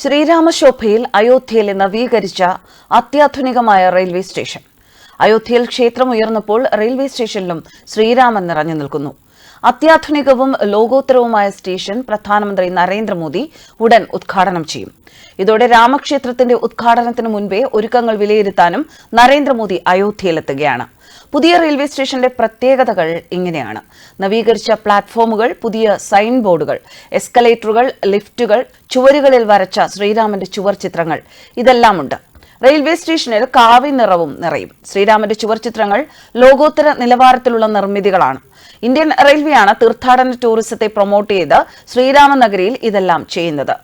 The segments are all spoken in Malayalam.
ശ്രീരാമശോഭയിൽ അയോധ്യയിലെ നവീകരിച്ച അത്യാധുനികമായ റെയിൽവേ സ്റ്റേഷൻ. അയോധ്യയിൽ ക്ഷേത്രം ഉയർന്നപ്പോൾ റെയിൽവേ സ്റ്റേഷനിലും ശ്രീരാമൻ നിറഞ്ഞു നിൽക്കുന്നു. അത്യാധുനികവും ലോകോത്തരവുമായ സ്റ്റേഷൻ പ്രധാനമന്ത്രി നരേന്ദ്രമോദി ഉടൻ ഉദ്ഘാടനം ചെയ്യും. ഇതോടെ രാമക്ഷേത്രത്തിന്റെ ഉദ്ഘാടനത്തിന് മുൻപേ ഒരുക്കങ്ങൾ വിലയിരുത്താനും നരേന്ദ്രമോദി അയോധ്യയിലെത്തുകയാണ്. പുതിയ റെയിൽവേ സ്റ്റേഷന്റെ പ്രത്യേകതകൾ ഇങ്ങനെയാണ്. നവീകരിച്ച പ്ലാറ്റ്ഫോമുകൾ പുതിയ സൈൻ ബോർഡുകൾ എസ്കലേറ്ററുകൾ ലിഫ്റ്റുകൾ ചുവരുകളിൽ വരച്ച ശ്രീരാമന്റെ ചുവർ ചിത്രങ്ങൾ ഇതെല്ലാമുണ്ട്. റെയിൽവേ സ്റ്റേഷനിൽ കാവി നിറവും നിറയും. ശ്രീരാമന്റെ ചുവർ ചിത്രങ്ങൾ ലോകോത്തര നിലവാരത്തിലുള്ള നിർമ്മിതികളാണ്. ഇന്ത്യൻ റെയിൽവേയാണ് തീർത്ഥാടന ടൂറിസത്തെ പ്രൊമോട്ട് ചെയ്ത് ശ്രീരാമനഗരിയിൽ ഇതെല്ലാം ചെയ്യുന്നത്.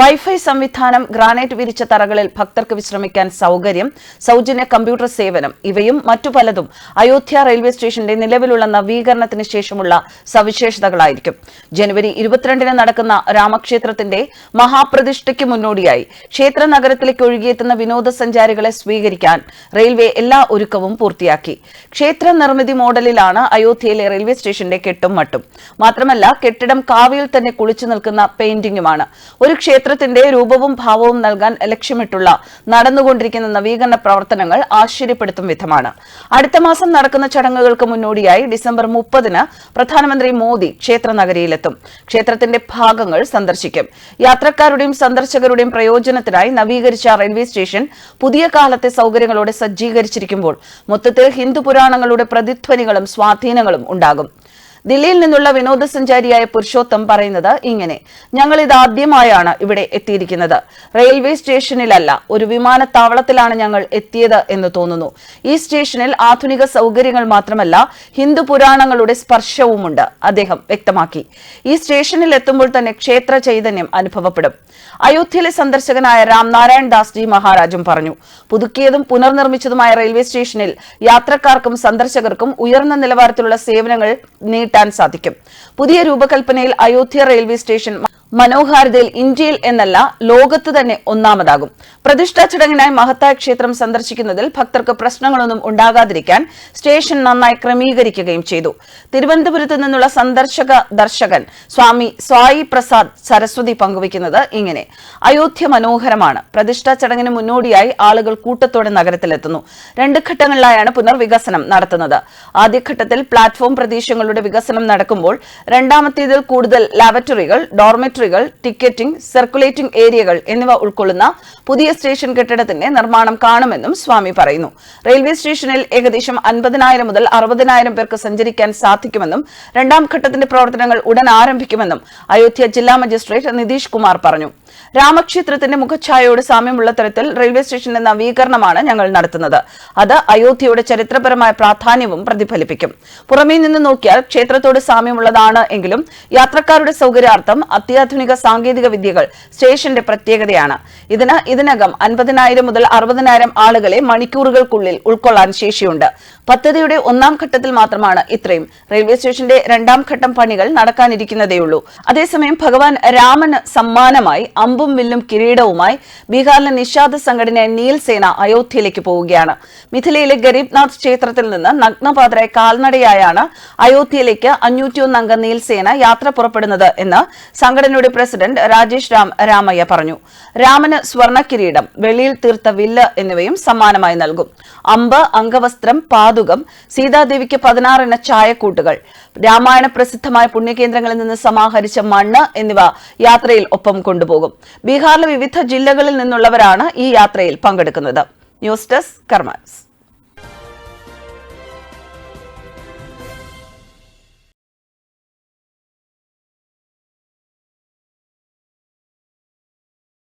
വൈഫൈ സംവിധാനം ഗ്രാനൈറ്റ് വിരിച്ച തറകളിൽ ഭക്തർക്ക് വിശ്രമിക്കാൻ സൗകര്യം സൗജന്യ കമ്പ്യൂട്ടർ സേവനം ഇവയും മറ്റു പലതും അയോധ്യ റെയിൽവേ സ്റ്റേഷന്റെ നിലവിലുള്ള നവീകരണത്തിന് ശേഷമുള്ള സവിശേഷതകളായിരിക്കും. ജനുവരി ഇരുപത്തിരണ്ടിന് നടക്കുന്ന രാമക്ഷേത്രത്തിന്റെ മഹാപ്രതിഷ്ഠയ്ക്ക് മുന്നോടിയായി ക്ഷേത്ര നഗരത്തിലേക്ക് ഒഴുകിയെത്തുന്ന വിനോദസഞ്ചാരികളെ സ്വീകരിക്കാൻ റെയിൽവേ എല്ലാ ഒരുക്കവും പൂർത്തിയാക്കി. ക്ഷേത്ര നിർമ്മിതി മോഡലിലാണ് അയോധ്യയിലെ സ്റ്റേഷന്റെ കെട്ടും മട്ടും. മാത്രമല്ല കെട്ടിടം കാവിയിൽ തന്നെ കുളിച്ചു നിൽക്കുന്ന പെയിന്റിംഗുമാണ് ഒരു ക്ഷേത്രത്തിന്റെ രൂപവും ഭാവവും നൽകാൻ ലക്ഷ്യമിട്ടുള്ള നടന്നുകൊണ്ടിരിക്കുന്ന നവീകരണ പ്രവർത്തനങ്ങൾ ആശ്ചര്യപ്പെടുത്തും വിധമാണ്. അടുത്ത മാസം നടക്കുന്ന ചടങ്ങുകൾക്ക് മുന്നോടിയായി ഡിസംബർ മുപ്പതിന് പ്രധാനമന്ത്രി മോദി ക്ഷേത്ര നഗരിയിലെത്തും ക്ഷേത്രത്തിന്റെ ഭാഗങ്ങൾ സന്ദർശിക്കും. യാത്രക്കാരുടെയും സന്ദർശകരുടെയും പ്രയോജനത്തിനായി നവീകരിച്ച റെയിൽവേ സ്റ്റേഷൻ പുതിയ കാലത്തെ സൗകര്യങ്ങളോടെ സജ്ജീകരിച്ചിരിക്കുമ്പോൾ മൊത്തത്തിൽ ഹിന്ദു പുരാണങ്ങളുടെ പ്രതിധ്വനികളും സ്വാധീനങ്ങളും ഉണ്ടാകും. ஆகும் ദില്ലിയിൽ നിന്നുള്ള വിനോദസഞ്ചാരിയായ പുരുഷോത്തം പറയുന്നത് ഇങ്ങനെ. ഞങ്ങൾ ഇത് ആദ്യമായാണ് ഇവിടെ എത്തിയിരിക്കുന്നത്. റെയിൽവേ സ്റ്റേഷനിലല്ല ഒരു വിമാനത്താവളത്തിലാണ് ഞങ്ങൾ എത്തിയത് എന്ന് തോന്നുന്നു. ഈ സ്റ്റേഷനിൽ ആധുനിക സൗകര്യങ്ങൾ മാത്രമല്ല ഹിന്ദു പുരാണങ്ങളുടെ സ്പർശവുമുണ്ട് അദ്ദേഹം വ്യക്തമാക്കി. ഈ സ്റ്റേഷനിൽ എത്തുമ്പോൾ തന്നെ ക്ഷേത്ര ചൈതന്യം അനുഭവപ്പെടും. അയോധ്യയിലെ സന്ദർശകനായ രാംനാരായൺ ദാസ് ജി മഹാരാജും പറഞ്ഞു. പുതുക്കിയതും പുനർനിർമ്മിച്ചതുമായ റെയിൽവേ സ്റ്റേഷനിൽ യാത്രക്കാർക്കും സന്ദർശകർക്കും ഉയർന്ന നിലവാരത്തിലുള്ള സേവനങ്ങൾ നീട്ടാൻ സാധിക്കും. പുതിയ രൂപകൽപ്പനയിൽ അയോധ്യ റെയിൽവേ സ്റ്റേഷൻ മനോഹാരിതയിൽ ഇന്ത്യയിൽ എന്നല്ല ലോകത്ത് തന്നെ ഒന്നാമതാകും. പ്രതിഷ്ഠാ ചടങ്ങിനായി മഹത്തായ ക്ഷേത്രം സന്ദർശിക്കുന്നതിൽ ഭക്തർക്ക് പ്രശ്നങ്ങളൊന്നും ഉണ്ടാകാതിരിക്കാൻ സ്റ്റേഷൻ നന്നായി ക്രമീകരിക്കുകയും ചെയ്തു. തിരുവനന്തപുരത്ത് നിന്നുള്ള സന്ദർശക ദർശകൻ സ്വാമി സ്വായി പ്രസാദ് സരസ്വതി പങ്കുവയ്ക്കുന്നത് ഇങ്ങനെ. അയോധ്യ മനോഹരമാണ്. പ്രതിഷ്ഠാ ചടങ്ങിന് മുന്നോടിയായി ആളുകൾ കൂട്ടത്തോടെ നഗരത്തിലെത്തുന്നു. രണ്ട് ഘട്ടങ്ങളിലായാണ് പുനർവികസനം നടത്തുന്നത്. ആദ്യഘട്ടത്തിൽ പ്ലാറ്റ്ഫോം പ്രദേശങ്ങളുടെ വികസനം നടക്കുമ്പോൾ രണ്ടാമത്തേതിൽ കൂടുതൽ ലാബറട്ടറികൾ ഡോർമെറ്ററികൾ ടിക്കറ്റിംഗ് സർക്കുലേറ്റിംഗ് ഏരിയകൾ എന്നിവ ഉൾക്കൊള്ളുന്ന പുതിയ സ്റ്റേഷൻ കെട്ടിടത്തിന്റെ നിർമ്മാണം കാണുമെന്നും സ്വാമി പറയുന്നു. റെയിൽവേ സ്റ്റേഷനിൽ ഏകദേശം അൻപതിനായിരം മുതൽ അറുപതിനായിരം പേർക്ക് സഞ്ചരിക്കാൻ സാധിക്കുമെന്നും രണ്ടാം ഘട്ടത്തിന്റെ പ്രവർത്തനങ്ങൾ ഉടൻ ആരംഭിക്കുമെന്നും അയോധ്യ ജില്ലാ മജിസ്ട്രേറ്റ് നിതീഷ് കുമാർ പറഞ്ഞു. രാമക്ഷേത്രത്തിന്റെ മുഖഛായയോട് സാമ്യമുള്ള തരത്തിൽ റെയിൽവേ സ്റ്റേഷന്റെ നവീകരണമാണ് ഞങ്ങൾ നടത്തുന്നത്. അത് അയോധ്യയുടെ ചരിത്രപരമായ പ്രാധാന്യവും പ്രതിഫലിപ്പിക്കും. പുറമേ നിന്ന് നോക്കിയാൽ ക്ഷേത്രത്തോട് സാമ്യമുള്ളതാണ് എങ്കിലും യാത്രക്കാരുടെ സൗകര്യാർത്ഥം അത്യാധുനിക സാങ്കേതിക വിദ്യകൾ സ്റ്റേഷന്റെ പ്രത്യേകതയാണ്. ഇതിന് ഇതിനകം അൻപതിനായിരം മുതൽ അറുപതിനായിരം ആളുകളെ മണിക്കൂറുകൾക്കുള്ളിൽ ഉൾക്കൊള്ളാൻ ശേഷിയുണ്ട്. പദ്ധതിയുടെ ഒന്നാം ഘട്ടത്തിൽ മാത്രമാണ് ഇത്രയും. റെയിൽവേ സ്റ്റേഷന്റെ രണ്ടാം ഘട്ടം പണികൾ നടക്കാനിരിക്കുന്നതേയുള്ളൂ. അതേസമയം ഭഗവാൻ രാമന് സമ്മാനമായി അമ്പും വില്ലും കിരീടവുമായി ബീഹാറിലെ നിഷാദ് സംഘടനയായ നീൽ സേന അയോധ്യയിലേക്ക് പോവുകയാണ്. മിഥിലയിലെ ഗരീബ്നാഥ് ക്ഷേത്രത്തിൽ നിന്ന് നഗ്നപാതരായ കാൽനടയായാണ് അയോധ്യയിലേക്ക് അഞ്ഞൂറ്റിയൊന്ന് അംഗ നീൽ സേന യാത്ര പുറപ്പെടുന്നത് എന്ന് സംഘടനയുടെ പ്രസിഡന്റ് രാജേഷ് രാം രാമയ്യ പറഞ്ഞു. രാമന് സ്വർണ കിരീടം വെളിയിൽ തീർത്ത വില്ല് എന്നിവയും സമ്മാനമായി നൽകും. അമ്പ് അംഗവസ്ത്രം പാതുകം സീതാദേവിക്ക് പതിനാറിന ചായക്കൂട്ടുകൾ രാമായണ പ്രസിദ്ധമായ പുണ്യകേന്ദ്രങ്ങളിൽ നിന്ന് സമാഹരിച്ച മണ്ണ് എന്നിവ യാത്രയിൽ ഒപ്പം കൊണ്ടുപോകും. ബീഹാറിലെ വിവിധ ജില്ലകളിൽ നിന്നുള്ളവരാണ് ഈ യാത്രയിൽ പങ്കെടുക്കുന്നത്. News desk കർമാൻസ്.